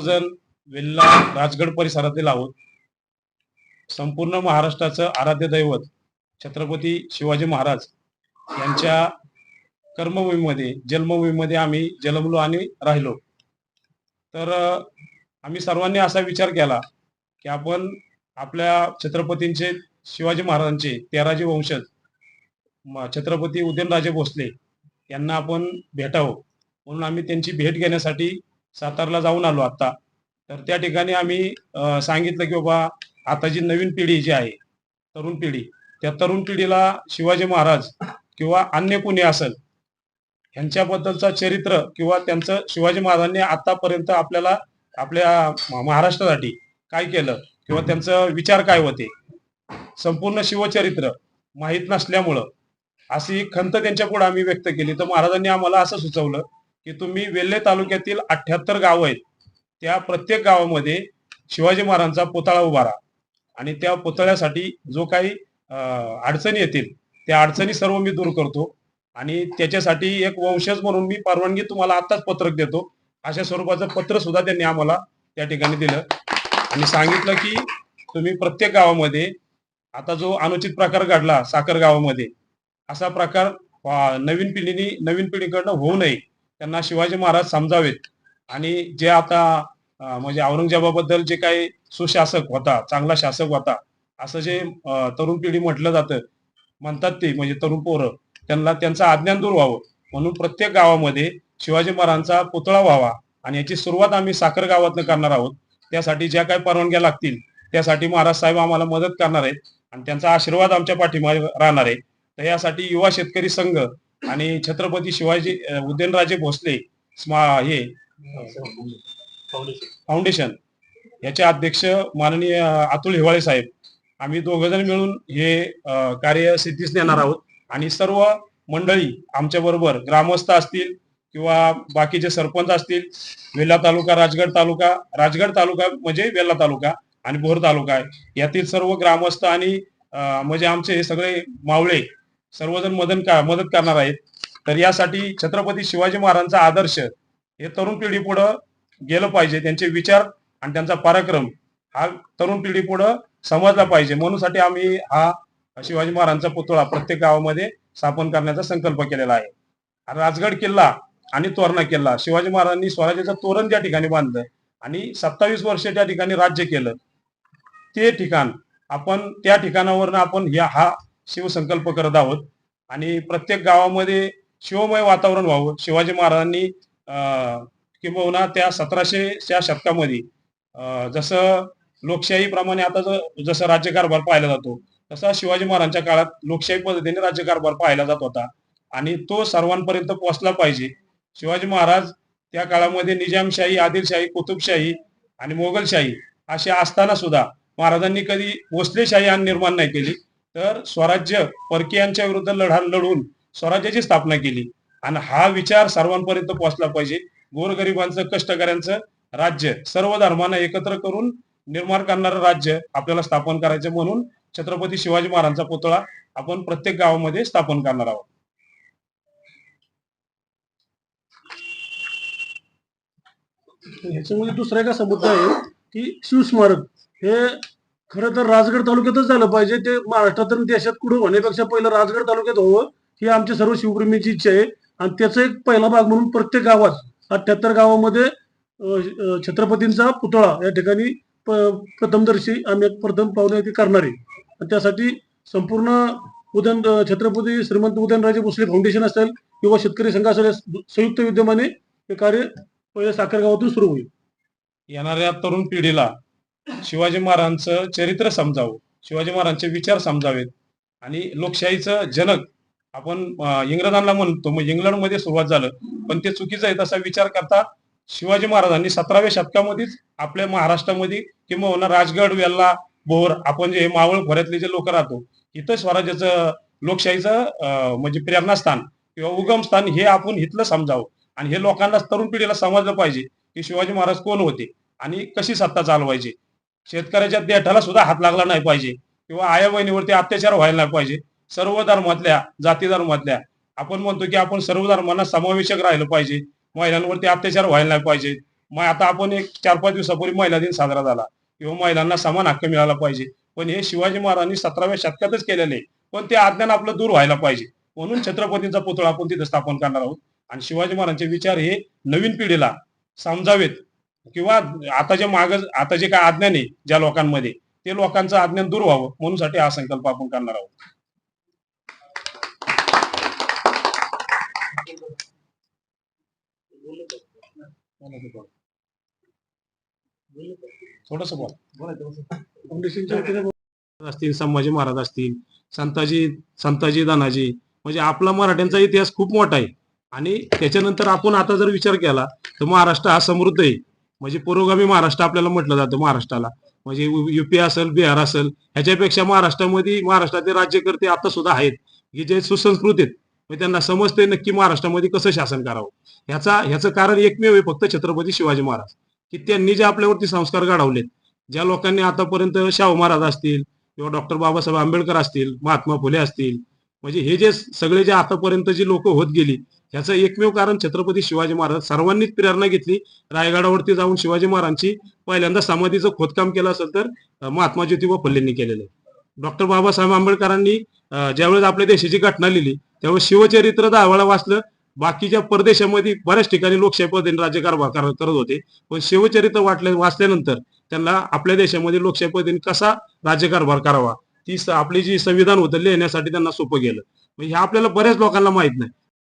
सर्वजण वेल्ला राजगड परिसरातील आहोत. संपूर्ण महाराष्ट्राचं आराध्य दैवत छत्रपती शिवाजी महाराज यांच्या कर्मभूमीमध्ये जन्मभूमीमध्ये आम्ही जन्मलो आणि राहिलो. तर आम्ही सर्वांनी असा विचार केला की आपण आपल्या छत्रपतींचे शिवाजी महाराजांचे तेराजे वंशज छत्रपती उदयनराजे भोसले यांना आपण भेटावं. म्हणून आम्ही त्यांची भेट घेण्यासाठी सातारला जाऊन आलो आता. तर त्या ठिकाणी आम्ही सांगितलं की बाबा आता जी नवीन पिढी जी आहे तरुण पिढी त्या तरुण पिढीला शिवाजी महाराज किंवा अन्य कोणी असेल यांच्याबद्दलचा चरित्र किंवा त्यांचं शिवाजी महाराजांनी आतापर्यंत आपल्याला आपल्या महाराष्ट्रासाठी काय केलं किंवा त्यांचं विचार काय होते संपूर्ण शिवचरित्र माहीत नसल्यामुळं अशी खंत त्यांच्या पुढे आम्ही व्यक्त केली. तर महाराजांनी आम्हाला असं सुचवलं की तुम्ही वेल्हे तालुक्यातील अठ्याहत्तर गाव आहेत. त्या प्रत्येक गावामध्ये शिवाजी महाराजांचा पुतळा उभारा आणि त्या पुतळ्यासाठी जो काही अडचणी येतील त्या अडचणी सर्व मी दूर करतो. आणि त्याच्यासाठी एक वंशज म्हणून मी परवानगी तुम्हाला आत्ताच पत्रक देतो. अशा स्वरूपाचं पत्र सुद्धा त्यांनी आम्हाला त्या ठिकाणी दिलं. आणि सांगितलं की तुम्ही प्रत्येक गावामध्ये आता जो अनुचित प्रकार घडला साखर गावामध्ये असा प्रकार नवीन पिढीने नवीन पिढीकडनं होऊ नये. त्यांना शिवाजी महाराज समजावेत. आणि जे आता म्हणजे औरंगजेबाबद्दल जे काही सुशासक होता चांगला शासक होता असं जे तरुण पिढी म्हटलं जातं म्हणतात ते म्हणजे तरुण पोरं त्यांना त्यांचं अज्ञान दूर व्हावं. म्हणून प्रत्येक गावामध्ये शिवाजी महाराजांचा पुतळा व्हावा आणि याची सुरुवात आम्ही साखर गावातनं करणार आहोत. त्यासाठी ज्या काही परवानग्या लागतील त्यासाठी महाराज साहेब आम्हाला मदत करणार आहेत आणि त्यांचा आशीर्वाद आमच्या पाठीमागे राहणार आहे. तर यासाठी युवा शेतकरी संघ आणि छत्रपती शिवाजी उदयनराजे भोसले स्मा हे फाउंडेशन याचे अध्यक्ष माननीय अतुल हिवाळे साहेब. आम्ही दोघ जण मिळून हे कार्य सिद्धीस नेणार आहोत. आणि सर्व मंडळी आमच्या बरोबर ग्रामस्थ असतील किंवा बाकीचे सरपंच असतील वेल्हा तालुका राजगड तालुका राजगड तालुका म्हणजे वेल्हा तालुका आणि भोर तालुका आहे. यातील सर्व ग्रामस्थ आणि म्हणजे आमचे हे सगळे मावळे सर्वजण मदत का मदत करणार आहेत. तर यासाठी छत्रपती शिवाजी महाराजांचा आदर्श हे तरुण पिढी पुढं गेलं पाहिजे त्यांचे विचार आणि त्यांचा पराक्रम हा तरुण पिढी पुढं समजला पाहिजे. म्हणूनसाठी आम्ही हा शिवाजी महाराजांचा पुतळा प्रत्येक गावामध्ये स्थापन करण्याचा संकल्प केलेला आहे. राजगड किल्ला आणि तोरणा किल्ला शिवाजी महाराजांनी स्वराज्याचं तोरण त्या ठिकाणी बांधलं आणि सत्तावीस वर्ष त्या ठिकाणी राज्य केलं ते ठिकाण आपण त्या ठिकाणावरनं आपण या हा शिवसंकल्प करत आहोत. आणि प्रत्येक गावामध्ये शिवमय वातावरण व्हावं. शिवाजी महाराजांनी किंबहुना त्या सतराशेच्या शतकामध्ये जसं लोकशाहीप्रमाणे आता जसं राज्यकारभार पाहिला जातो तसा शिवाजी महाराजांच्या काळात लोकशाही पद्धतीने राज्यकारभार पाहिला जात होता. आणि तो सर्वांपर्यंत पोहोचला पाहिजे. शिवाजी महाराज त्या काळामध्ये निजामशाही आदिलशाही कुतुबशाही आणि मोगलशाही अशी असताना सुद्धा महाराजांनी कधी भोसलेशाही आणि निर्माण नाही केली. तर स्वराज्य परकीयांच्या विरुद्ध लढा लढून स्वराज्याची स्थापना केली. आणि हा विचार सर्वांपर्यंत पोहोचला पाहिजे. गोरगरिबांचं कष्टकऱ्यांचं राज्य सर्व धर्मांना एकत्र करून निर्माण करणारं राज्य आपल्याला स्थापन करायचं म्हणून छत्रपती शिवाजी महाराजांचा पुतळा आपण प्रत्येक गावामध्ये स्थापन करणार आहोत. याच्यामध्ये दुसरा एक असा मुद्दा आहे की शिवस्मारक हे खरं तर राजगड तालुक्यातच झालं पाहिजे. ते महाराष्ट्रात देशात कुठं होण्यापेक्षा पहिलं राजगड तालुक्यात व्हावं ही आमच्या सर्व शिवप्रेमीची इच्छा आहे. आणि त्याचा एक पहिला भाग म्हणून प्रत्येक गावात अठ्याहत्तर गावामध्ये छत्रपतींचा पुतळा या ठिकाणी प्रथमदर्शी आम्ही एक प्रथम पाहुणे ते करणार. आहे आणि त्यासाठी संपूर्ण उदयन छत्रपती श्रीमंत उदयनराजे भोसले फाउंडेशन असेल किंवा शेतकरी संघ असेल संयुक्त विद्यमाने हे कार्य पहिल्या साखर गावातून सुरू होईल. येणाऱ्या तरुण पिढीला शिवाजी महाराजांचं चरित्र समजावं शिवाजी महाराजांचे विचार समजावेत आणि लोकशाहीचं जनक आपण इंग्रजांना म्हणतो मग इंग्लंडमध्ये सुरुवात झालं पण ते चुकीचं आहे तसा विचार करता शिवाजी महाराजांनी सतराव्या शतकामध्येच आपल्या महाराष्ट्रामध्ये किंवा राजगड वेल्ला भोर आपण जे मावळ खोऱ्यातले जे लोक राहतो इथं स्वराज्याचं लोकशाहीचं म्हणजे प्रेरणास्थान किंवा उगमस्थान हे आपण इथलं समजावं आणि हे लोकांना तरुण पिढीला समजलं पाहिजे की शिवाजी महाराज कोण होते आणि कशी सत्ता चालवायची. शेतकऱ्याच्या देठाला सुद्धा हात लागला नाही पाहिजे. किंवा आया बहिणीवरती अत्याचार व्हायला नाही पाहिजे. सर्व धर्मातल्या जाती धर्मातल्या आपण म्हणतो की आपण सर्व धर्मांना समावेशक राहिलं पाहिजे. महिलांवरती अत्याचार व्हायला नाही पाहिजे. मग आता आपण एक चार पाच दिवसापूर्वी महिला दिन साजरा झाला. किंवा महिलांना समान हक्क मिळाला पाहिजे. पण हे शिवाजी महाराजांनी सतराव्या शतकातच केलेले पण ते अज्ञान आपलं दूर व्हायला पाहिजे. म्हणून छत्रपतींचा पुतळा आपण तिथं स्थापन करणार आहोत. आणि शिवाजी महाराजांचे विचार हे नवीन पिढीला समजावेत. किंवा आता जे माग आता जे काय अज्ञान आहे ज्या लोकांमध्ये ते लोकांचं अज्ञान दूर व्हावं म्हणून साठी हा संकल्प आपण करणार आहोत. थोडस असतील संभाजी महाराज असतील संताजी संताजी दानाजी म्हणजे आपला मराठ्यांचा इतिहास खूप मोठा आहे. आणि त्याच्यानंतर आपण आता जर विचार केला तर महाराष्ट्र हा समृद्ध आहे. म्हणजे पुरोगामी महाराष्ट्र आपल्याला म्हटलं जातं महाराष्ट्राला. म्हणजे युपी असेल बिहार असेल ह्याच्यापेक्षा महाराष्ट्रामध्ये महाराष्ट्राचे राज्यकर्ते आता सुद्धा आहेत की जे सुसंस्कृत आहेत. म्हणजे त्यांना समजते नक्की महाराष्ट्रामध्ये कसं शासन करावं. ह्याचा ह्याचं कारण एकमेव आहे फक्त छत्रपती शिवाजी महाराज. की त्यांनी जे आपल्यावरती संस्कार घडवलेत ज्या लोकांनी आतापर्यंत शाहू महाराज असतील किंवा डॉक्टर बाबासाहेब आंबेडकर असतील महात्मा फुले असतील. म्हणजे हे जे सगळे जे आतापर्यंत जी लोक होत गेली याचं एकमेव कारण छत्रपती शिवाजी महाराज सर्वांनीच प्रेरणा घेतली. रायगडावरती जाऊन शिवाजी महाराजांची पहिल्यांदा समाधीचं खोदकाम केलं असेल तर महात्मा ज्योतिबा फुलेंनी केलेलं आहे. डॉक्टर बाबासाहेब आंबेडकरांनी ज्यावेळेस आपल्या देशाची घटना लिहिली त्यावेळेस शिवचरित्र दहावाळा वाचलं. बाकीच्या परदेशामध्ये बऱ्याच ठिकाणी लोकशाही पद्धतीने राज्यकारभार करत होते. पण शिवचरित्र वाटले वाचल्यानंतर त्यांना आपल्या देशामध्ये लोकशाही पद्धतीने कसा राज्यकारभार करावा? ती आपली जी संविधान होतं लिहिण्यासाठी त्यांना सोपं गेलं. म्हणजे हे आपल्याला बऱ्याच लोकांना माहीत नाही.